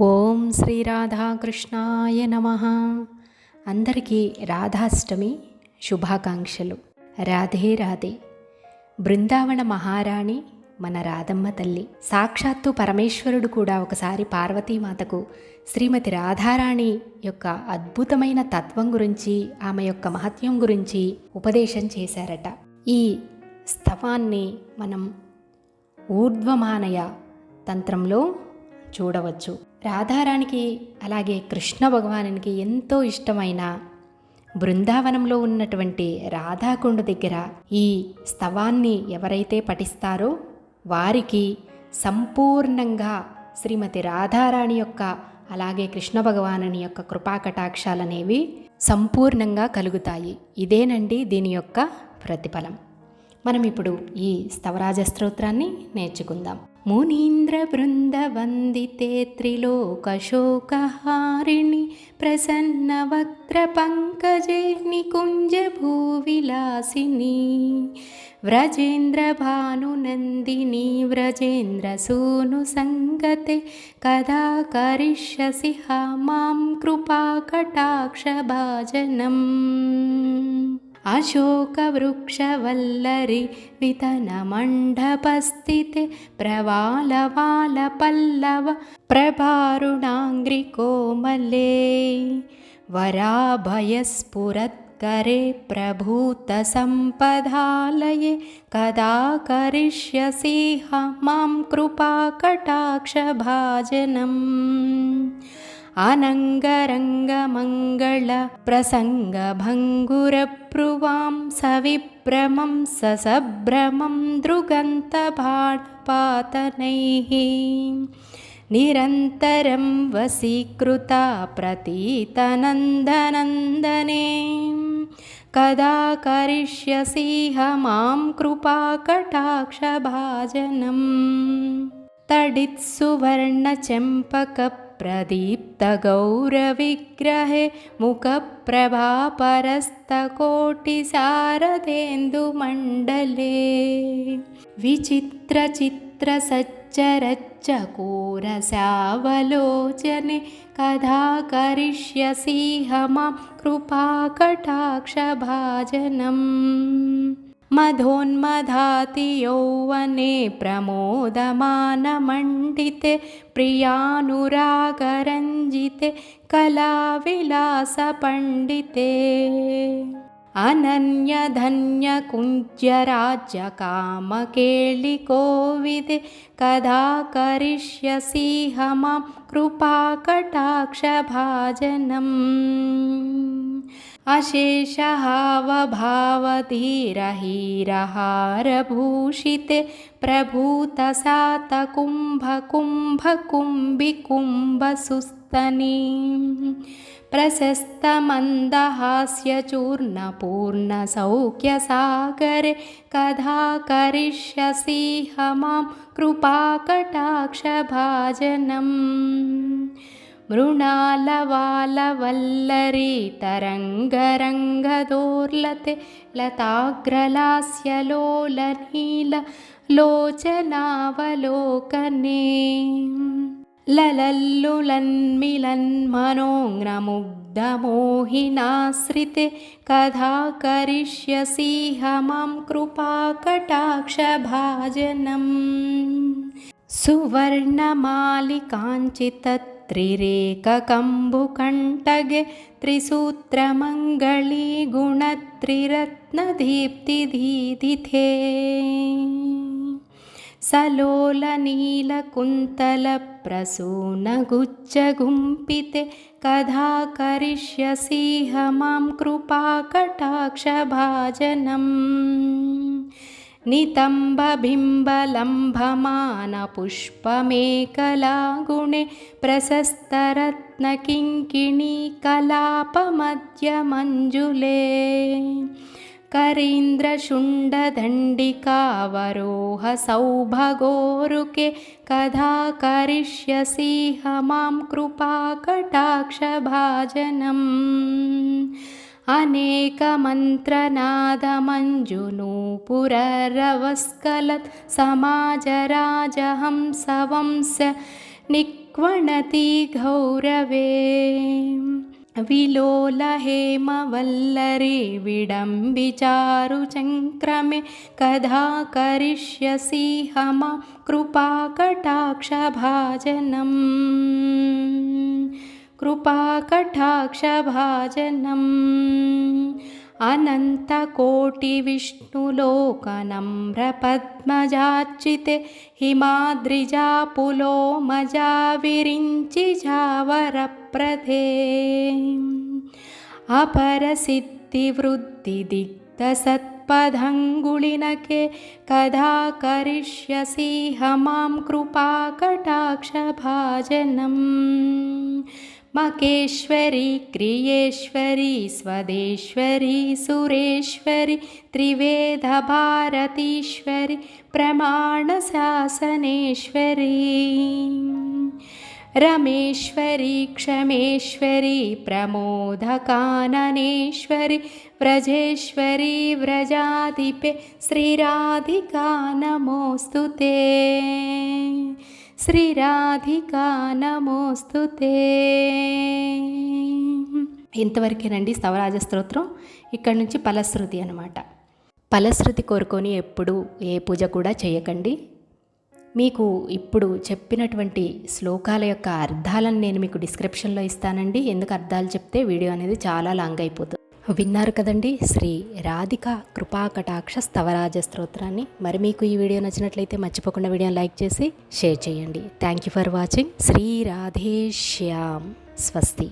ఓం శ్రీ రాధాకృష్ణాయ నమ. అందరికీ రాధాష్టమి శుభాకాంక్షలు. రాధే రాధే. బృందావన మహారాణి మన రాధమ్మ తల్లి సాక్షాత్తు పరమేశ్వరుడు కూడా ఒకసారి పార్వతీమాతకు శ్రీమతి రాధారాణి యొక్క అద్భుతమైన తత్వం గురించి ఆమె యొక్క మహత్యం గురించి ఉపదేశం చేశారట. ఈ స్తవాన్ని మనం ఊర్ధ్వమానయ తంత్రంలో చూడవచ్చు. రాధారానికి అలాగే కృష్ణ భగవానునికి ఎంతో ఇష్టమైన బృందావనంలో ఉన్నటువంటి రాధాకుండ దగ్గర ఈ స్తవాన్ని ఎవరైతే పఠిస్తారో వారికి సంపూర్ణంగా శ్రీమతి రాధారాణి యొక్క అలాగే కృష్ణ భగవానుని యొక్క కృపాకటాక్షాలనేవి సంపూర్ణంగా కలుగుతాయి. ఇదేనండి దీని యొక్క ప్రతిఫలం. మనం ఇప్పుడు ఈ స్తవరాజ స్తోత్రాన్ని నేర్చుకుందాం. మునీంద్ర బృంద వందితే త్రిలోకశోకహారిణి ప్రసన్న వక్త్ర పంకజే నికుంజ భూవిలాసిని. వ్రజేంద్ర భానునందిని వ్రజేంద్ర సూను సంగతే కదా కరిష్యసి మాం కృపా కటాక్ష భాజనం. अशोकवृक्षवल्लरि वितनमण्डपस्थिते प्रवालवालपल्लव प्रभारुणाङ्घ्रिकोमले वराभयस्फुरत्करे प्रभूतसम्पदालये कदा करिष्यसि मां कृपाकटाक्षभाजनम् अनङ्गरङ्गमङ्गलप्रसङ्गभङ्गुरप्रुवां सविभ्रमं ससभ्रमं दृगन्तभापातनैः निरन्तरं वसीकृता प्रतीतनन्दनन्दने। कदा करिष्यसीह मां कृपाकटाक्षभाजनम् तडित्सुवर्णचम्पकप्रदीप्तगौरविग्रहे मुखप्रभापरस्तकोटिसारदेन्दुमण्डले विचित्रचित्रसच्चरच्चकोरसावलोचने कदा करिष्यसीह मां कृपाकटाक्षभाजनम् मधोन्मधाति यौवने प्रमोदमानमण्डिते प्रियानुरागरञ्जिते कलाविलासपण्डिते। अनन्यधन्यकुञ्जराज्यकामकेलिकोविदे कदा करिष्यसीह मां कृपाकटाक्षभाजनम् अशेषहावभावधीरहीरहारभूषिते प्रभूतसातकुम्भकुम्भकुम्भिकुम्भसुस्तनी। प्रशस्तमन्दहास्यचूर्णपूर्णसौख्यसागरे कदा करिष्यसीह मां कृपाकटाक्षभाजनम् मृणालवालवल्लरी तरङ्गरङ्गदोर्लते लताग्रलास्यलोलनील लोचनावलोकने। ललल्लुलन्मिलन्मनोङ्मुग्धमोहिनाश्रिते कदा करिष्यसीह मां कृपाकटाक्षभाजनम्। सुवर्णमालिकाञ्चितत् त्रिरेककम्बुकण्टगे त्रिसूत्रमङ्गली गुणत्रिरत्नदीप्तिदीधिथे सलोलनीलकुन्तलप्रसूनगुच्चगुम्पिते कदा करिष्यसीह मां कृपाकटाक्षभाजनम् नितम्बबिम्बलम्भमानपुष्पमेकलागुणे प्रशस्तरत्नकिङ्किणीकलापमध्यमञ्जुले। करीन्द्रशुण्डदण्डिकावरोहसौभगोरुके कदा करिष्यसीह मां कृपाकटाक्षभाजनम् अनेकमन्त्रनादमञ्जुनूपुररवस्कलत् समाजराजहंसवंस्य निक् क्वणति गौरवे विलोलहेमवल्लरी विडम्बिचारुचङ्क्रमे कदा करिष्यसि हमा कृपाकटाक्षभाजनम् कृपाकटाक्षभाजनम्। अनन्तकोटिविष्णुलोकनम्रपद्मजार्चिते हिमाद्रिजापुलो मजा विरिञ्चि जावरप्रधे अपरसिद्धिवृद्धिदिग्धसत्पदङ्गुलिनके कदा करिष्यसि हमां कृपाकटाक्षभाजनम् मकेश्वरी क्रियेश्वरी स्वदेश्वरी सुरेश्वरि त्रिवेदभारतीश्वरि प्रमाणशासनेश्वरी रमेश्वरी क्षमेश्वरी प्रमोदकाननेश्वरि व्रजेश्वरी व्रजाधिपे श्रीराधिका नमोऽस्तु ते శ్రీరాధికా నమోస్తుతే ఇంతవరకేనండి స్తవరాజ స్తోత్రం. ఇక్కడి నుంచి ఫలశ్రుతి అనమాట ఫలశ్రుతి కోరుకొని ఎప్పుడు ఏ పూజ కూడా చేయకండి. మీకు ఇప్పుడు చెప్పినటువంటి శ్లోకాల యొక్క అర్థాలను నేను మీకు డిస్క్రిప్షన్లో ఇస్తానండి. ఎందుకు అర్థాలు చెప్తే వీడియో అనేది చాలా లాంగ్ అయిపోతుంది. విన్నారు కదండి శ్రీ రాధిక కృపాకటాక్ష స్తవరాజ స్తోత్రాన్ని. మరి మీకు ఈ వీడియో నచ్చినట్లయితే మర్చిపోకుండా వీడియోని లైక్ చేసి షేర్ చేయండి. Thank you for watching Shri Radheshyam స్వస్తి.